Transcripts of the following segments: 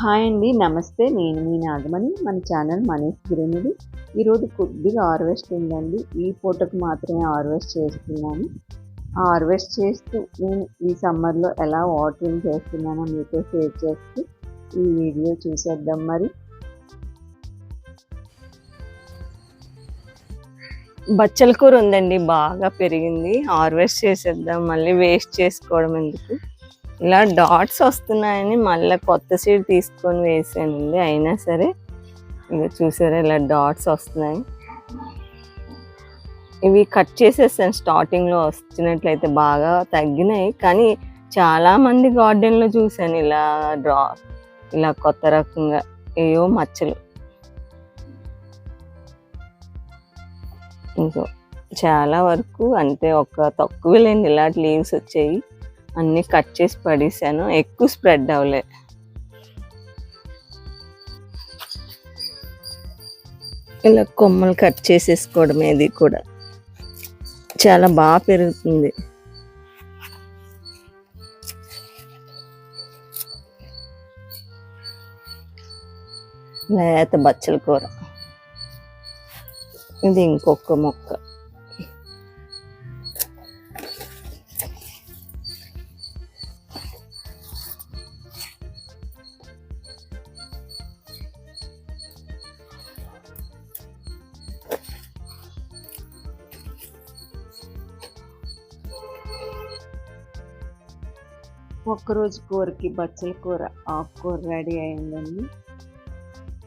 Hi అండి నమస్తే. నేను మీ నాగమణి. మన ఛానల్ మనీష్ గిరినిది. ఈరోజు కొద్దిగా హార్వెస్ట్ ఉందండి. ఈ పూటకు మాత్రమే హార్వెస్ట్ చేస్తున్నాను. హార్వెస్ట్ చేస్తూ నేను ఈ సమ్మర్లో ఎలా వాటరింగ్ చేస్తున్నానో మీతో షేర్ చేస్తూ ఈ వీడియో చూసేద్దాం మరి. బచ్చల కూర ఉందండి బాగా పెరిగింది. హార్వెస్ట్ చేసేద్దాం. మళ్ళీ వేస్ట్ చేసుకోవడం ఎందుకు? ఇలా డాట్స్ వస్తున్నాయని మళ్ళీ కొత్త సీడ్ తీసుకొని వేసానండి. అయినా సరే ఇంకా చూసారా ఇలా డాట్స్ వస్తున్నాయి. ఇవి కట్ చేసేసాను స్టార్టింగ్లో వచ్చినట్లయితే బాగా తగ్గినాయి. కానీ చాలామంది గార్డెన్లో చూసాను ఇలా డ్రా ఇలా కొత్త రకంగా ఏయో మచ్చలు. ఇంకో చాలా వరకు అంటే ఒక తక్కువ లేని ఇలాంటి లీవ్స్ వచ్చాయి అన్నీ కట్ చేసి పడేసాను. ఎక్కువ స్ప్రెడ్ అవ్వలే. ఇలా కొమ్మలు కట్ చేసేసుకోవడం ఇది కూడా. చాలా బాగా పెరుగుతుంది. లేత బచ్చల కూర. ఇది ఇంకొక మొక్క. ఒక్కరోజు కూరకి బచ్చల కూర ఆకుకూర రెడీ అయిందండి.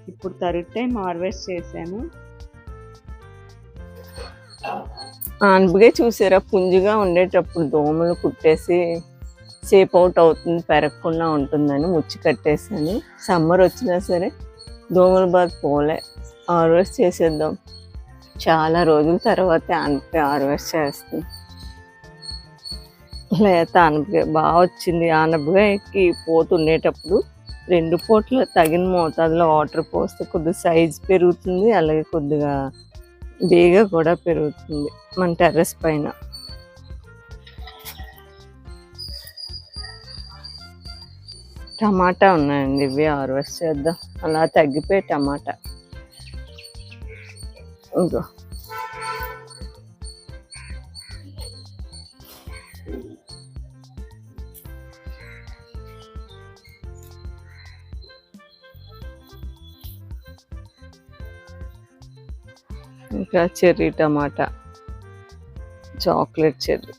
ఇప్పుడు థర్డ్ టైం హార్వెస్ట్ చేశాను. అనుపుగా చూసారా పుంజుగా ఉండేటప్పుడు దోమలు కుట్టేసి సేప్ అవుట్ అవుతుంది పెరగకుండా ఉంటుందని ముచ్చి కట్టేసాను సమ్మర్ వచ్చినా సరే దోమల బాధ పోలే హార్వెస్ట్ చేసేద్దాం. చాలా రోజుల తర్వాత ఆనపకాయ హార్వెస్ట్ చేస్తుంది. లేత ఆనపకాయ బాగా వచ్చింది. ఆనపకాయకి పోతుండేటప్పుడు రెండు పూట్ల తగిన మోతాదులో వాటర్ పోస్తే కొద్దిగా సైజ్ పెరుగుతుంది అలాగే కొద్దిగా బేగ కూడా పెరుగుతుంది మన టెర్రస్ పైన. టమాటా ఉన్నాయండి ఇవి హార్వెస్ట్ చేద్దాం. అలా తగ్గిపోయి టమాటా. ఇంకో ఇంకా చెర్రీ టమాటా చాక్లెట్ చెర్రీ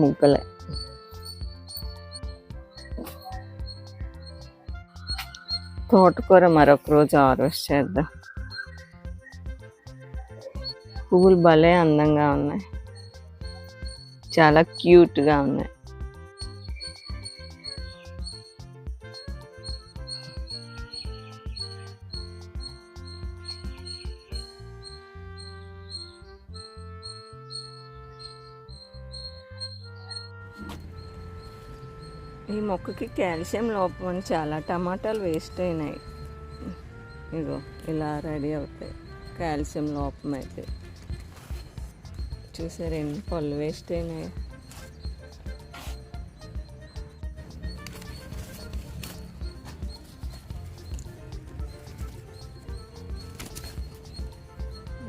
ముగ్గలే తోటకూర మరొక రోజు హార్వెస్ట్ చేద్దాం. పువ్వులు భలే అందంగా ఉన్నాయి. చాలా క్యూట్గా ఉన్నాయి. ఈ మొక్కకి కాల్షియం లోపం అని చాలా టమాటాలు వేస్ట్ అయినాయి. ఇగో ఇలా రెడీ అవుతాయి. కాల్షియం లోపం అయితే. చూసారు ఎన్ని పళ్ళు వేస్ట్ అయినాయి.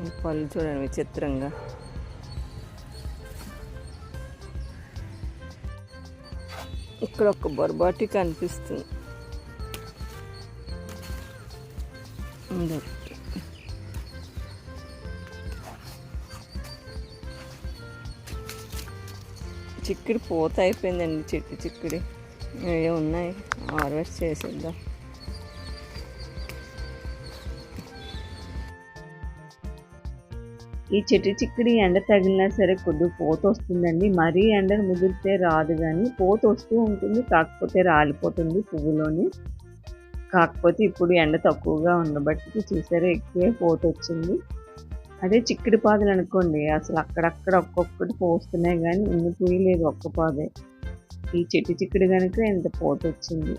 ఈ పళ్ళు చూడండి విచిత్రంగా. ఇక్కడ ఒక బొరబాటి కనిపిస్తుంది. చిక్కుడు పూత అయిపోయిందండి చెట్టు చిక్కుడి. ఏ ఉన్నాయి హార్వెస్ట్ చేసేద్దాం. ఈ చెట్టు చిక్కడి ఎండ తగిలినా సరే కొద్ది పోత వస్తుందండి మరీ ఎండను ముదిరితే రాదు కానీ పోత వస్తూ ఉంటుంది కాకపోతే రాలిపోతుంది పువ్వులోని. కాకపోతే ఇప్పుడు ఎండ తక్కువగా ఉండబట్టి చూసారా ఎక్కువే పోత వచ్చింది అదే చిక్కుడు పాదులు అనుకోండి అసలు అక్కడక్కడ ఒక్కొక్కటి పోస్తున్నాయి కానీ ఇన్ని పూయలేదు ఒక్క పాదే. ఈ చెట్టు చిక్కుడు కనుక ఇంత పోత వచ్చింది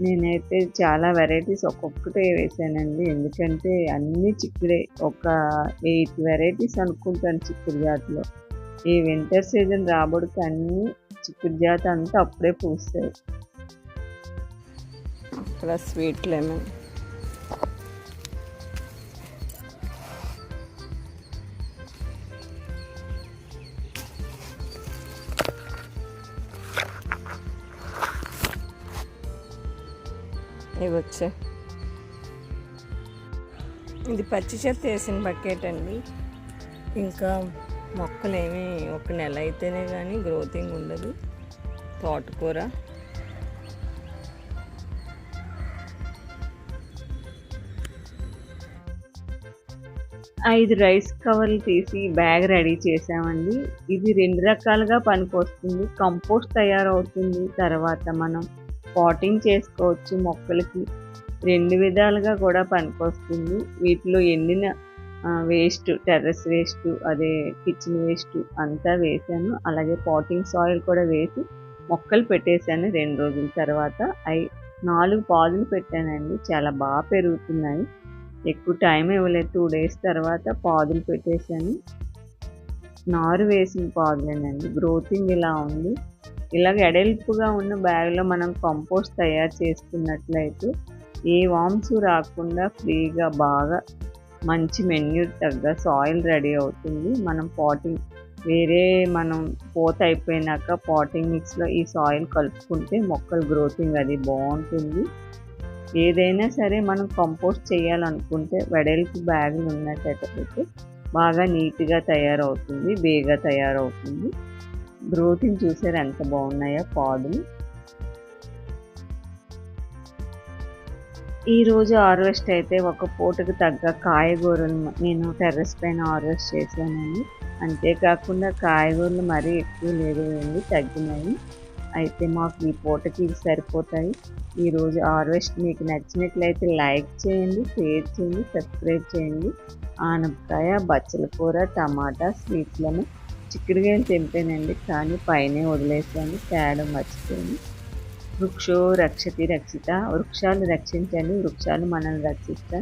నేనైతే చాలా వెరైటీస్ ఒక్కొక్కటే వేసానండి. ఎందుకంటే అన్ని చిక్కుడే ఒక ఎయిట్ వెరైటీస్ అనుకుంటాను చిక్కుడు జాతిలో. ఈ వింటర్ సీజన్ రాబడికి అన్ని చిక్కుడు జాతి అంతా అప్పుడే పూస్తాయి. అక్కడ స్వీట్ లెమన్. ఇవి వచ్చాయి ఇది పచ్చి చెత్త వేసిన బకెట్ అండి. ఇంకా మొక్కలు ఏమీ ఒక నెల అయితేనే కానీ గ్రోతింగ్ ఉండదు. తోటకూర. ఐదు రైస్ కవర్లు తీసి బ్యాగ్ రెడీ చేసామండి ఇది రెండు రకాలుగా పనికొస్తుంది. కంపోస్ట్ తయారవుతుంది తర్వాత మనం. పాటింగ్ చేసుకోవచ్చు మొక్కలకి. రెండు విధాలుగా కూడా పనికొస్తుంది. వీటిలో ఎండిన వేస్ట్ టెర్రస్ వేస్ట్ అదే కిచెన్ వేస్ట్ అంతా వేసాను. అలాగే పాటింగ్ సాయిల్ కూడా వేసి మొక్కలు పెట్టేశాను రెండు రోజుల తర్వాత. అవి నాలుగు పాదులు పెట్టానండి. చాలా బాగా పెరుగుతున్నాయి. ఎక్కువ టైం ఇవ్వలేదు. టూ డేస్ తర్వాత పాదులు పెట్టేశాను. నారు వేసిన పాదులేనండి. గ్రోతింగ్ ఇలా ఉంది. ఇలాగ ఎడల్పుగా ఉన్న బ్యాగ్లో మనం కంపోస్ట్ తయారు చేసుకున్నట్లయితే ఏ వామ్స్ రాకుండా ఫ్రీగా బాగా మంచి మెన్యూ తగ్గ సాయిల్ రెడీ అవుతుంది. మనం పాటింగ్ వేరే మనం పోత అయిపోయినాక పాటింగ్ మిక్స్లో ఈ సాయిల్ కలుపుకుంటే మొక్కల గ్రోతింగ్ అది బాగుంటుంది. ఏదైనా సరే మనం కంపోస్ట్ చేయాలనుకుంటే వెడల్పు బ్యాగులు ఉన్నట్టయితే బాగా నీట్గా తయారవుతుంది బేగా తయారవుతుంది. గ్రోతింగ్ చూసారు? ఎంత బాగున్నాయో పాదులు? ఈరోజు హార్వెస్ట్ అయితే ఒక పూటకు తగ్గ కాయగూరలు నేను టెర్రస్ పైన హార్వెస్ట్ చేశానండి. అంతేకాకుండా కాయగూరలు మరీ ఎక్కువ లేదండి తగ్గినాయి. అయితే మాకు ఈ పూటకి ఇవి సరిపోతాయి. ఈరోజు హార్వెస్ట్ మీకు నచ్చినట్లయితే లైక్ చేయండి షేర్ చేయండి సబ్స్క్రైబ్ చేయండి. ఆనపకాయ బచ్చల కూర టమాటా స్వీట్లను చిక్కుడుగాయలు తెంపానండి. కానీ పైనే వదిలేసాను తేడం మర్చిపోయింది. వృక్షో రక్షతి రక్షిత వృక్షాలు రక్షించండి వృక్షాలు మనల్ని రక్షిస్తాయి.